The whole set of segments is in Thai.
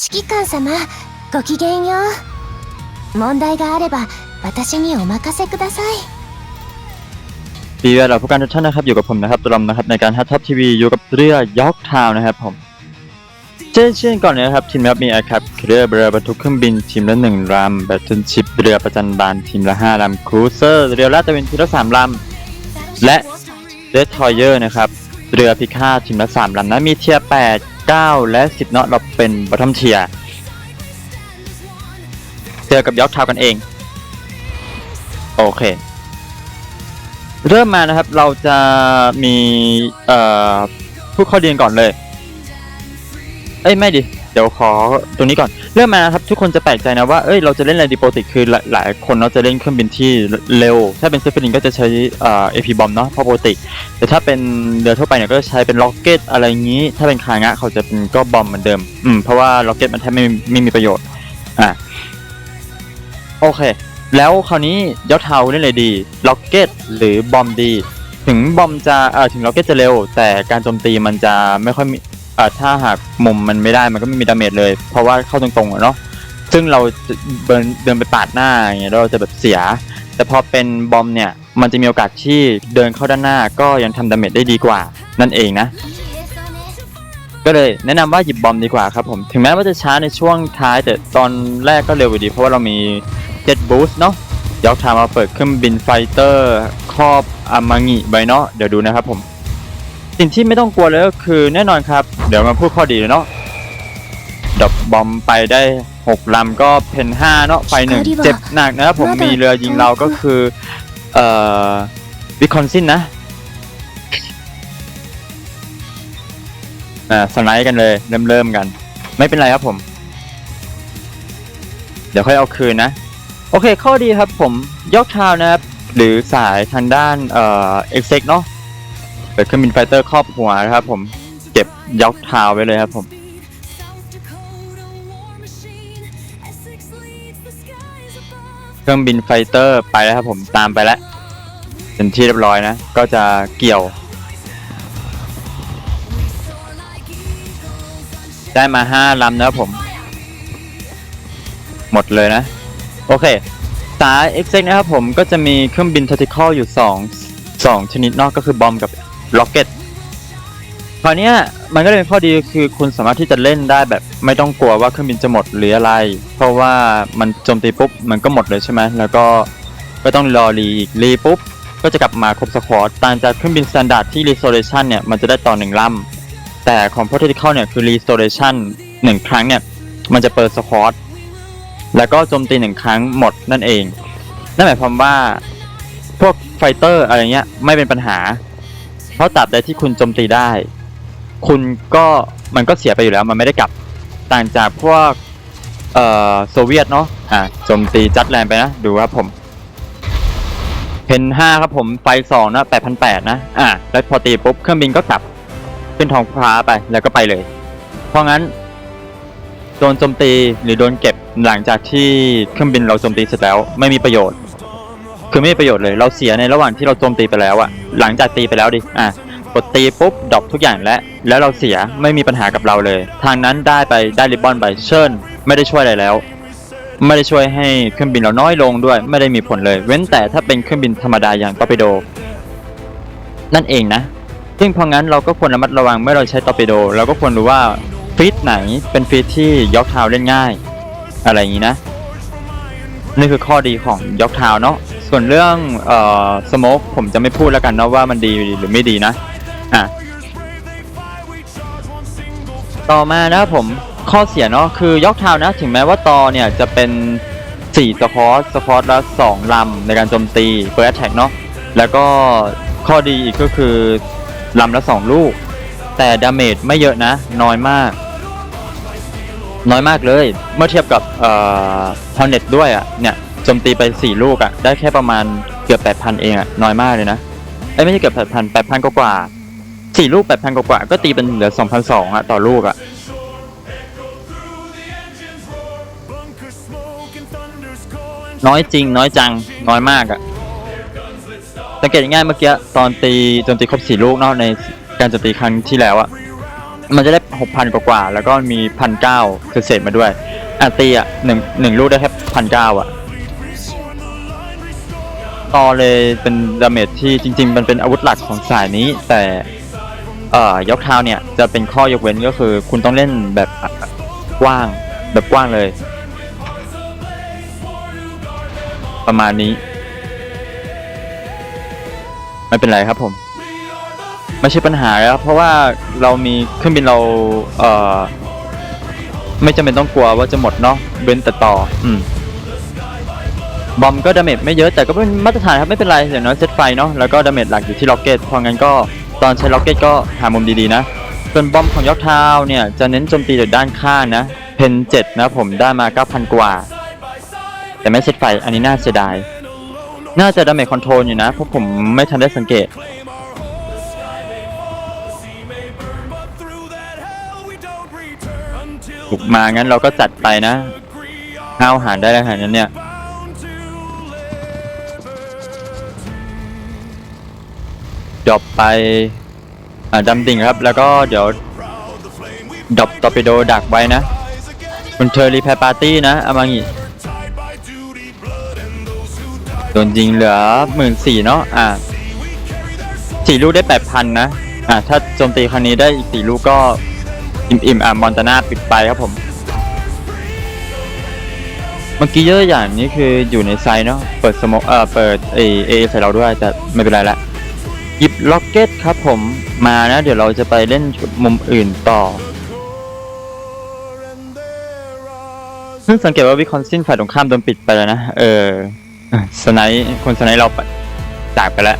指揮官様ごきげんよう問題があれば私にお任せください ปีเราผู้การทุกท่านนะครับอยู่กับผมนะครับตรอมนะครับในการฮัทท็อปทีวีอยู่กับเรือยอกทาวนะครับผมเช่นเช่นก่อนเลยนะครับทีมนะครับมีอาคับเรือเรือบรรทุกเครื่องบินทีมละหนึ่งลำแบตเทิลชิปเรือประจันบานทีมละห้าลำครูเซอร์เรือลาดตระเวนทีมละสามลำและเรดทอยเยอร์นะครับเรือพิฆาตทีมละสามลำนะมีเทียร์แปด 9 และสิบเนาะเราเป็นบอททอมเทียเจอกับยอกทาวกันเอง โอเค เริ่มมานะครับเราจะมีเอ่อผู้ข้อดีนก่อนเลย เอ้ย ไม่ดิ เดี๋ยวขอตรงนี้ก่อน เริ่มมานะครับทุกคนจะแปลกใจนะว่าเอ้ยเราจะเล่นอะไรดีโปรติกคือหลายหลายคนเราจะเล่นเครื่องบินที่เร็ว ถ้าเป็นเซฟลินก็จะใช้เอพีบอมเนาะเพราะโปกติแต่ถ้าเป็นเรือทั่วไปเนี่ยก็จะใช้เป็นล็อกเก็ตอะไรอย่างนี้ ถ้าเป็นคางะเขาจะเป็นก็บอมเหมือนเดิมอืมเพราะว่าล็อกเก็ตมันแทบไม่ไม่มีประโยชน์อะโอเค แล้วคราวนี้ยอดเทาเล่นอะไรดีล็อกเก็ตหรือบอมดี ถึงบอมจะเอ่อถึงล็อกเก็ตจะเร็ว แต่การโจมตีมันจะไม่ค่อยมี อ่ถ้าหากมุมมันไม่ได้มันก็ไม่มีดาเมจเลย เพราะว่าเข้าตรงๆอะเนาะซึ่งเราเดินเดินไปปาดหน้าอย่างเงี้ยแล้วเราจะแบบเสีย แต่พอเป็นบอมเนี่ยมันจะมีโอกาสที่เดินเข้าด้านหน้าก็ยังทำดาเมจได้ดีกว่านั่นเองนะ ก็เลยแนะนำว่าหยิบบอมดีกว่าครับผม ถึงแม้ว่าจะช้าในช่วงท้าย แต่ตอนแรกก็เร็วอยู่ดี เพราะว่าเรามีเจ็ตบูสต์เนาะยอกทามาเปิดเครื่องบินไฟเตอร์ครอบอามางิไบเนาะเดี๋ยวดูนะครับผม สิ่งที่ไม่ต้องกลัวเลยก็คือแน่นอนครับ เดี๋ยวมาพูดข้อดีเลยเนาะดอกบอมไปได้หกลำก็เพนห้าเนาะไฟหนึ่งเจ็บหนักนะครับผมมีเรือยิงเราก็คือ เอ่อวิคอนซินนะอ่าสไลด์กันเลยเริ่มเริ่มกัน ไม่เป็นไรครับผม เดี๋ยวค่อยเอาคืนนะ โอเคข้อดีครับผมยกทาวน์นะครับ หรือสายทางด้านเอ่อเอ็กเซ็กเนาะ เปิดเครื่องบินไฟเตอร์ครอบหัวนะครับ ผมเก็บยกทาวไว้เลยครับผมเครื่องบินไฟเตอร์ไปแล้วครับผมตามไปแล้วเป็นที่เรียบร้อยนะ ก็จะเกี่ยว ได้มาห้าลำนะครับผม หมดเลยนะ โอเคสาย e x e c นะครับผมก็จะมีเครื่องบิน tactical อยู่2 2ชนิดนอกก็คือบอมกับ rocket คราวนี้มันก็เลยเป็นข้อดีคือคุณสามารถที่จะเล่นได้แบบไม่ต้องกลัวว่าเครื่องบินจะหมดหรืออะไร เพราะว่ามันโจมตีปุ๊บมันก็หมดเลยใช่ไหมแล้วก็ก็ต้องรอรีอีกรีปุ๊บก็จะกลับมาครบสควอตต่างจากเครื่องบิน standard ที่ restoration เนี่ยมันจะได้ต่อหนึ่งลำแต่ของ Protocol เนี่ยคือ restoration หนึ่งครั้งเนี่ยมันจะเปิดสควอตแล้วก็โจมตีหนึ่งครั้งหมดนั่นเอง นั่นหมายความว่าพวกไฟเตอร์อะไรเงี้ยไม่เป็นปัญหา เพราะตราบใดที่คุณโจมตีได้ คุณก็มันก็เสียไปอยู่แล้วมันไม่ได้กลับต่างจากพวกเอ่อโซเวียตเนาะอ่าโจมตีจัดแลนไปนะ ดูครับผมเพนห้าครับผมไฟสองนะแปดพันแปดนะอ่าแล้วพอตีปุ๊บเครื่องบินก็กลับขึ้นท้องฟ้าไปแล้วก็ไปเลย เพราะงั้นโดนโจมตีหรือโดนเก็บหลังจากที่เครื่องบินเราโจมตีเสร็จแล้วไม่มีประโยชน์ คือไม่มีประโยชน์เลยเราเสียในระหว่างที่เราโจมตีไปแล้วอะหลังจากตีไปแล้วดิอะกดตีปุ๊บดอปทุกอย่างแล้วแล้วเราเสียไม่มีปัญหากับเราเลย ทางนั้นได้ไปได้ริบบอนไปเชิญไม่ได้ช่วยอะไรแล้ว ไม่ได้ช่วยให้เครื่องบินเราน้อยลงด้วย ไม่ได้มีผลเลย เว้นแต่ถ้าเป็นเครื่องบินธรรมดาอย่างตอร์ปิโด นั่นเองนะซึ่งเพราะงั้นเราก็ควรระมัดระวังเมื่อเราใช้ตอร์ปิโดเราก็ควรรู้ว่าฟีดไหนเป็นฟีดที่ยกเท้าเล่นง่าย อะไรอย่างนี้นะ นี่คือข้อดีของยกเท้าเนาะ ส่วนเรื่องเอ่อสโมกผมจะไม่พูดแล้วกันเนาะว่ามันดีหรือไม่ดีนะอะต่อมานะผมข้อเสียเนาะคือยกเท้านะ ถึงแม้ว่าตอเนี่ยจะเป็น4สคอร์สคอร์สละ2ลำในการโจมตีเฟิร์สแท็กเนาะแล้วก็ข้อดีอีกก็คือลำละ 2 ลูก แต่ดาเมจไม่เยอะนะ น้อยมาก น้อยมากเลย เมื่อเทียบกับเอ่อฮอนเน็ตด้วยอะเนี่ย โจมตีไป 4 ลูกอะ่ะ ได้แค่ประมาณเกือบ 8,000 เองอะ่ะ น้อยมากเลยนะเอ้ไม่ใช่เกือบ 8,000 8,000 กว่ากว่าสี่ลูก 8,000 กว่ากว่าก็ตีเป็นเหลือ 2,200 อะ ต่อลูกอะ น้อยจริง น้อยจัง น้อยมากอะ สังเกตง่ายเมื่อกี้ตอนตีโจมตีครบ 4 ลูกเนาะในการโจมตีครั้งที่แล้วอะ มันจะได้หกพันกว่า แล้วก็มีพันเก้าคือเศษมาด้วยอะตีอะหนึ่งหนึ่งลูกได้แค่พันเก้าอะ ต่อเลยเป็นดาเมจที่จริง ๆ มันเป็นอาวุธหลักของสายนี้ แต่เอ่อยกเท้าเนี่ยจะเป็นข้อยกเว้นก็คือ คุณต้องเล่นแบบกว้างแบบกว้างเลย ประมาณนี้ ไม่เป็นไรครับผม ไม่ใช่ปัญหาแล้วเพราะว่าเรามีเครื่องบินเราเอ่อไม่จำเป็นต้องกลัวว่าจะหมดเนาะเว้นแต่ต่อ อืม บอมก็ดาเมจไม่เยอะแต่ก็เป็นมาตรฐานครับไม่เป็นไรอย่างน้อยเซตไฟเนาะแล้วก็ดาเมจหลักอยู่ที่ล็อกเก็ตเพราะงั้นก็ตอนใช้ล็อกเก็ตก็หามุมดีๆนะ ส่วนบอมของยอกเท้าเนี่ยจะเน้นโจมตีจากด้านข้างนะเพนเจ็ดนะผมได้มา 9,000 กว่า แต่ไม่เซตไฟอันนี้น่าเสียดาย น่าจะดาเมจคอนโทรลอยู่นะเพราะผมไม่ทันได้สังเกตถูกมางั้นเราก็จัดไปนะห้าวหารได้แล้วหารนั้นเนี่ย ดรอปไปอ่าดำดิ่งครับ แล้วก็เดี๋ยวดรอปตอร์ปิโดดักไว้นะคุณเทอร์รีแพร์ปาร์ตี้นะอามางิโดนยิงเหลือหมื่นสี่เนาะอ่าสี่ลูกได้แปดพันนะ อ่าถ้าโจมตีครั้งนี้ได้อีกสี่ลูกก็อิ่มอิ่มอะมอนตาน่าปิดไปครับผม เมื่อกี้เยอะอย่างนี้คืออยู่ในไซด์เนาะเปิดสมกเอ่อเปิดเอเอใส่เราด้วยแต่ไม่เป็นไรละ หยิบล็อกเก็ตครับผมมานะ เดี๋ยวเราจะไปเล่นมุมอื่นต่อเพิ่งสังเกตว่าวิคอนซินฝ่ายตรงข้ามโดนปิดไปแล้วนะ เออสไนป์คนสไนป์เราจากไปแล้ว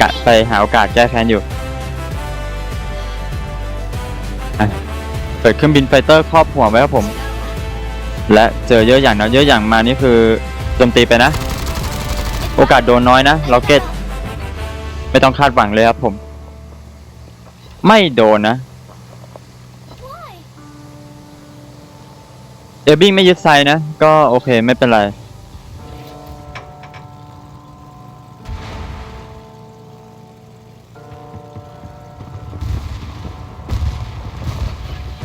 กะไปหาโอกาสแก้แค้นอยู่เปิดเครื่องบินไฟเตอร์ครอบหัวไว้ครับผม และเจอเยอะอย่างนะเยอะอย่างมานี่คือโจมตีไปนะ โอกาสโดนน้อยนะล็อกเก็ต ไม่ต้องคาดหวังเลยครับผม ไม่โดนนะ เอลบิงไม่ยึดไซนะ ก็โอเคไม่เป็นไร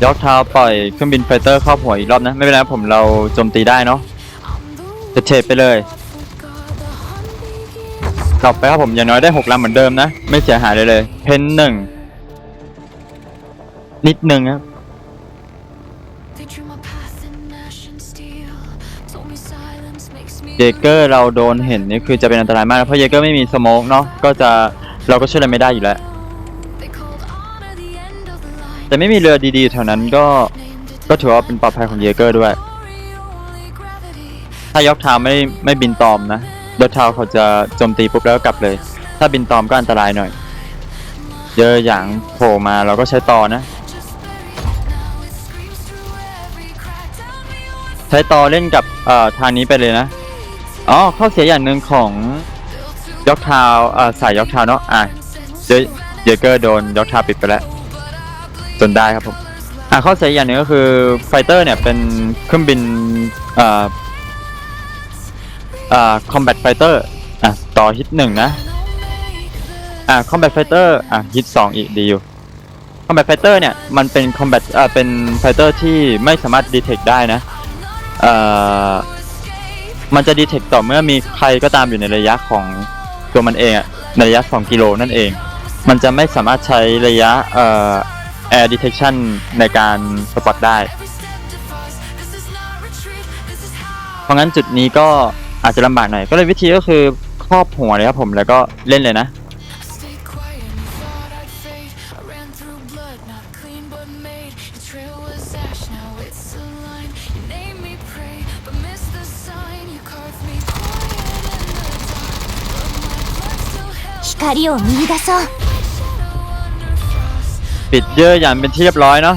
ยอกเท้าปล่อยเครื่องบินไฟเตอร์เข้าหัวอีกรอบนะ ไม่เป็นไรผมเราโจมตีได้เนาะจะเทไปเลย กลับไปครับผมอย่างน้อยได้หกลำเหมือนเดิมนะ ไม่เสียหายเลยเลย เพนหนึ่งนิดหนึ่งครับเยเกอร์เราโดนเห็นนี่คือจะเป็นอันตรายมากเพราะเยเกอร์ไม่มีสโมกเนาะก็จะเราก็ช่วยอะไรไม่ได้อยู่แล้ว แต่ไม่มีเรือดีๆแถวนั้นก็ก็ถือว่าเป็นปลอดภัยของเยเกอร์ด้วย ถ้ายกเท้าไม่ไม่บินตอมนะ ยกเท้าเขาจะโจมตีปุ๊บแล้วก็กลับเลย ถ้าบินตอมก็อันตรายหน่อย เยอะอย่างโผล่มาเราก็ใช้ต่อนะ ใช้ต่อเล่นกับเอ่อทางนี้ไปเลยนะ อ๋อข้อเสียอย่างหนึ่งของยกท้าเอ่อสายยกท้าเนาะ อะเยเยเกอร์โดนยกท้าปิดไปแล้ว จนได้ครับผม อะข้อเสียอย่างหนึ่งก็คือไฟเตอร์เนี่ยเป็นเครื่องบินเอ่อ อ่อคอมแบทไฟเตอร์อะต่อฮิตหนึ่งนะ อะคอมแบทไฟเตอร์อะฮิตสองอีกดีอยู่คอมแบทไฟเตอร์เนี่ย มันเป็นคอมแบทอ่าเป็นไฟเตอร์ที่ไม่สามารถดีเทคได้นะเอ่อมันจะดีเทคต่อเมื่อมีใครก็ตามอยู่ในระยะของตัวมันเองอะในระยะ 2 กิโลนั่นเอง มันจะไม่สามารถใช้ระยะเอ่อ air detection ในการสปอตได้ เพราะงั้นจุดนี้ก็ อาจจะลำบากหน่อย ก็เลยวิธีก็คือครอบหัวเลยครับผมแล้วก็เล่นเลยนะ I stayed quiet and you thought I'd fade. I ran through blood, not clean but made. Your trail was ash, now it's a line. You named me prey, but missed the sign. You carved me quiet in the dark, but my blood still held 光を見出そう my shadow under frost. ปิดเยอะอย่างเป็นที่เรียบร้อยเนาะ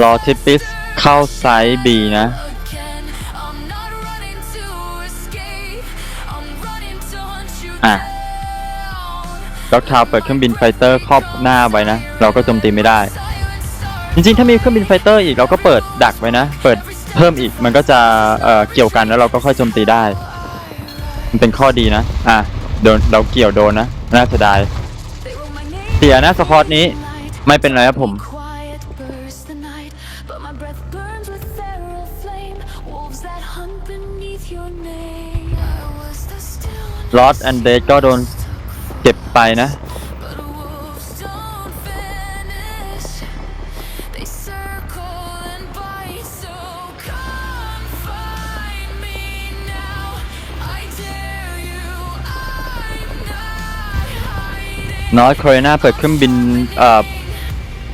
รอทิปปิสเข้าไซส์บีนะอะด็อกทาวเปิดเครื่องบินไฟเตอร์ครอบหน้าไว้นะ เราก็โจมตีไม่ได้ จริงๆ ถ้ามีเครื่องบินไฟเตอร์อีกเราก็เปิดดักไว้นะ เปิดเพิ่มอีกมันก็จะเอ่อเกี่ยวกันแล้วเราก็ค่อยโจมตีได้ มันเป็นข้อดีนะ อะโดนเราเกี่ยวโดนนะ น่าเสียดายเสียนะสคอตนี้ไม่เป็นไรครับผม ลอ d แอนเดก็โดนเก็บไปนะ But wolves don't finish. They circle and bite, so come find me now. I dare you, I'm not hiding. นอร์ c คร n a เปิดเครื่องบินเอ่อ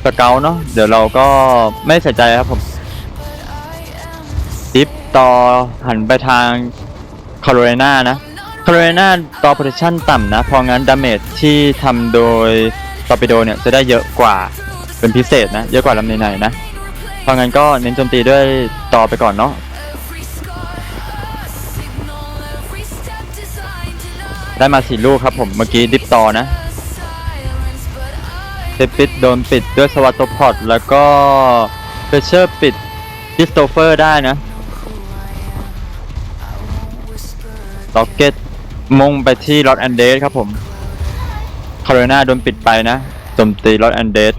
สเกลเนาะเดี๋ยวเราก็ไม่ใส่ใจครับผมดิฟต่อหันไปทางคาโรไลนานะ คาโรไลนาต่อ protection ต่ำนะเพราะงั้นดาเมจที่ทำโดยตอร์ปิโดเนี่ยจะได้เยอะกว่าเป็นพิเศษนะ เยอะกว่าลำไหนๆนะ เพราะงั้นก็เน้นโจมตีด้วยต่อไปก่อนเนาะได้มาสี่ลูกครับผมเมื่อกี้ดิฟต่อนะเซปิดโดนปิดด้วยสวัตโตพอดแล้วก็เฟเชอร์ปิดดิสโตเฟอร์ได้นะล็อกเก็ต มุ่งไปที่ลอ d แอนเดสครับผมคาร์นาโดนปิดไปนะโจมตีลอ d แอนเดส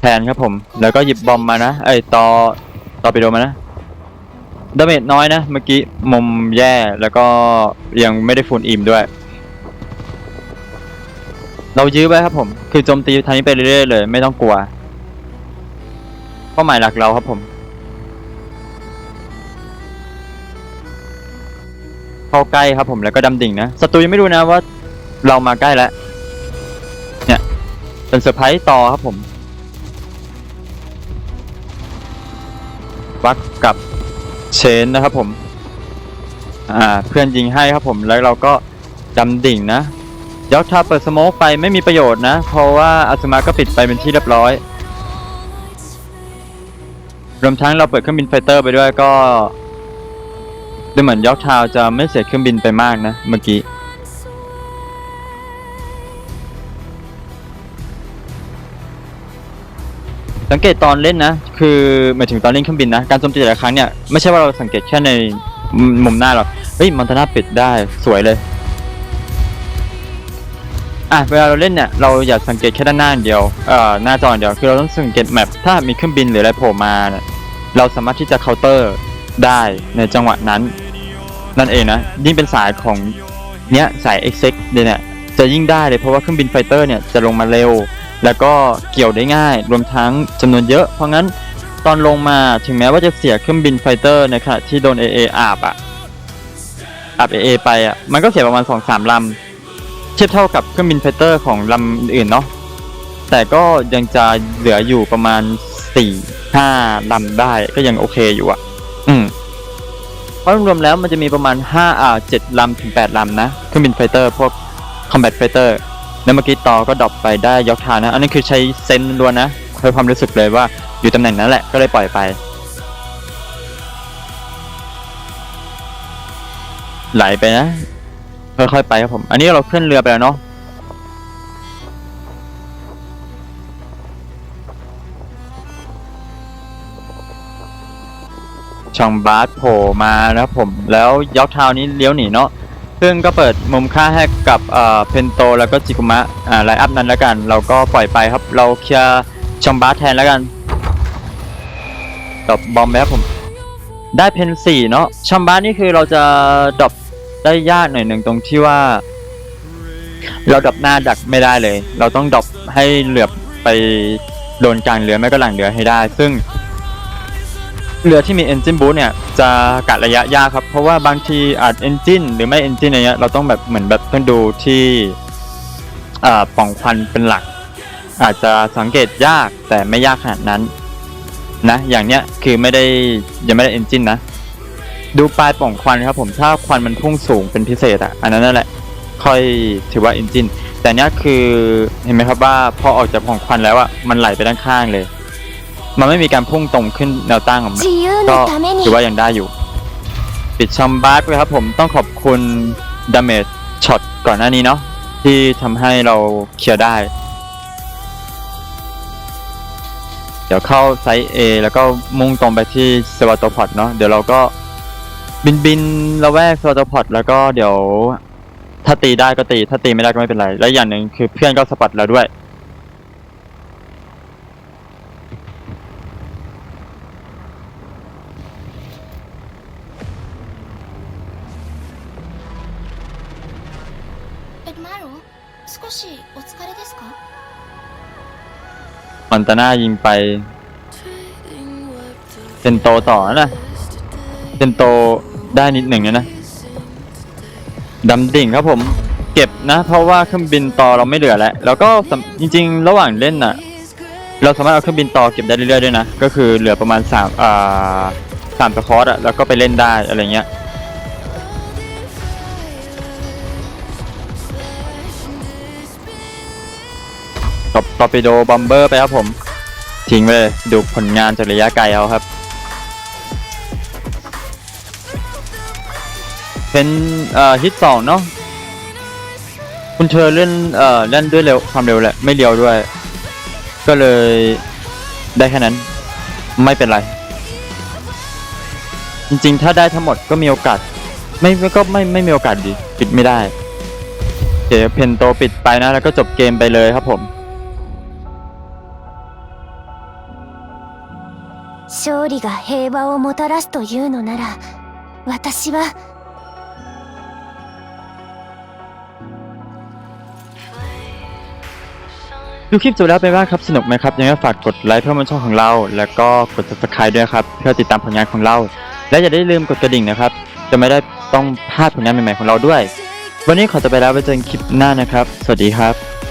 แทนครับผม แล้วก็หยิบบอมมานะไอยต่อต่อไปโดนมานะดาเมจน้อยนะ เมื่อกี้มุมแย่แล้วก็ยังไม่ได้ฟูลอิ่มด้วย เรายื้อไว้ครับผม คือโจมตีทางนี้ไปเรื่อยๆเลย ไม่ต้องกลัวเป้าหมายหลักเราครับผม เข้าใกล้ครับผมแล้วก็ดำดิ่งนะศัตรูยังไม่รู้นะว่าเรามาใกล้แล้ว เนี่ย เป็นเซอร์ไพรส์ต่อครับผม วักกับเชนนะครับผม อ่า เพื่อนยิงให้ครับผมแล้วเราก็ดำดิ่งนะยอกทาเปิดสโมกไปไม่มีประโยชน์นะ เพราะว่าอาซึมะก็ปิดไปเป็นที่เรียบร้อย รวมทั้งเราเปิดเครื่องบินไฟเตอร์ไปด้วยก็ ดูเหมือนยอกทาวจะไม่เสียเครื่องบินไปมากนะ เมื่อกี้ สังเกตตอนเล่นนะ คือหมายถึงตอนเล่นเครื่องบินนะ การโจมตีแต่ละครั้งเนี่ย ไม่ใช่ว่าเราสังเกตแค่ในมุมหน้าหรอก เฮ้ย มอนตาน่าปิดได้สวยเลย อะ เวลาเราเล่นเนี่ย เราอย่าสังเกตแค่ด้านหน้าเดียว เอ่อ หน้าจออย่างเดียว คือเราต้องสังเกตแมปถ้ามีเครื่องบินหรืออะไรโผล่มาเนี่ยเราสามารถที่จะเคาน์เตอร์ได้ในจังหวะนั้น นั่นเองนะ ยิ่งเป็นสายของเนี้ยสาย e x e c เนี่ยจะยิ่งได้เลยเพราะว่าเครื่องบินไฟเตอร์เนี่ยจะลงมาเร็ว แล้วก็เกี่ยวได้ง่าย รวมทั้งจำนวนเยอะ เพราะงั้นตอนลงมาถึงแม้ว่าจะเสียเครื่องบินไฟเตอร์ในขณะที่โดน AA อาบอะอาบ AA ไปอะมันก็เสียประมาณ 2-3ลำเทียบเท่ากับเครื่องบินไฟเตอร์ของลำอื่นเนาะแต่ก็ยังจะเหลืออยู่ประมาณ4-5ลำได้ก็ยังโอเคอยู่อะอืม เพราะรวมๆแล้วมันจะมีประมาณ5อ่า7ลำถึง 8ลำนะเครื่องบินไฟเตอร์พวก combat fighter แล้วเมื่อกี้ต่อก็ดรอปไปได้ยกทานะ อันนี้คือใช้เซนส์ล้วนนะใช้ความรู้สึกเลยว่าอยู่ตำแหน่งนั้นแหละก็เลยปล่อยไป ไหลไปนะค่อยๆไปครับผม อันนี้เราเคลื่อนเรือไปแล้วเนาะ ช่องบาสโผล่มานะครับผมแล้วยอกเท้านี้เลี้ยวหนีเนาะซึ่งก็เปิดมุมค่าให้กับเอ่อเพนโตแล้วก็จิกุมะอ่าไลอัพนั้นแล้วกัน เราก็ปล่อยไปครับเราเคลียร์ช่องบาสแทนแล้วกันดรอปบอมไปครับผม ได้เพนสี่เนาะช่องบาสนี่คือเราจะดรอปได้ยากหน่อยหนึ่งตรงที่ว่า เราดรอปหน้าดักไม่ได้เลย เราต้องดรอปให้เหลือบไปโดนกลางเรือไม่ก็หลังเรือให้ได้ ซึ่ง เรือที่มี engine boost เนี่ยจะกะระยะยากครับ เพราะว่าบางทีอาจ engine หรือไม่ engine อะไรเงี้ยเราต้องแบบเหมือนแบบต้องดูที่ป่องควันเป็นหลัก อาจจะสังเกตยากแต่ไม่ยากขนาดนั้นนะ อย่างเนี้ยคือไม่ได้ยังไม่ได้ engine นะ ดูปลายป่องควันครับผมถ้าควันมันพุ่งสูงเป็นพิเศษอะอันนั้นนั่นแหละค่อยถือว่า engine แต่เนี้ยคือเห็นไหมครับว่าพอออกจากป่องควันแล้วอะมันไหลไปด้านข้างเลย มันไม่มีการพุ่งตรงขึ้นแนวตั้งครับก็ถือว่ายังได้อยู่ ปิดชอมบาร์ไปครับผมต้องขอบคุณดาเมจช็อตก่อนหน้านี้เนาะที่ทำให้เราเคลียร์ได้ เดี๋ยวเข้าไซต์ A แล้วก็มุ่งตรงไปที่เซวาโตพอดเนาะเดี๋ยวเราก็บินบินระแวกเซวาโตพอดแล้วก็เดี๋ยวถ้าตีได้ก็ตี ถ้าตีไม่ได้ก็ไม่เป็นไร และอย่างหนึ่งคือเพื่อนก็สปัดเราด้วย มอนตาน่ายิงไปเซนโตต่อนะเซนโตได้นิดหนึ่งนะดำดิ่งครับผมเก็บนะ เพราะว่าเครื่องบินต่อเราไม่เหลือแล้วแล้วก็จริง ๆ ระหว่างเล่นน่ะ เราสามารถเอาเครื่องบินต่อเก็บได้เรื่อยๆด้วยนะ ก็คือเหลือประมาณสามอ่าสามสคอร์สอะแล้วก็ไปเล่นได้อะไรเงี้ย ตบตอร์ปิโดบอมเบอร์ไปครับผม ทิ้งไปเลยดูผลงานจากระยะไกลเอาครับเป็นเอ่อฮิตสองเนาะคุณเธอเล่นเอ่อเล่นด้วยเร็วความเร็วแหละไม่เร็วด้วย ก็เลยได้แค่นั้นไม่เป็นไร จริงๆ ถ้าได้ทั้งหมดก็มีโอกาส ไม่ก็ไม่ไม่มีโอกาสดีปิดไม่ได้โอเคเพนโตปิดไปนะแล้วก็จบเกมไปเลยครับผม 勝利が平和をもたらすというのなら私はดูคลิปจบแล้วเป็นว่าครับสนุกไหมครับยังไงฝากกดไลค์เพื่อมันช่องของเรา แล้วก็กด subscribe ด้วยครับ เพื่อติดตามผลงานของเรา และอย่าได้ลืมกดกระดิ่งนะครับ จะไม่ได้ต้องพลาดผลงานใหม่ๆของเราด้วย วันนี้ขอตัวไปแล้วไปเจอกันคลิปหน้านะครับ สวัสดีครับ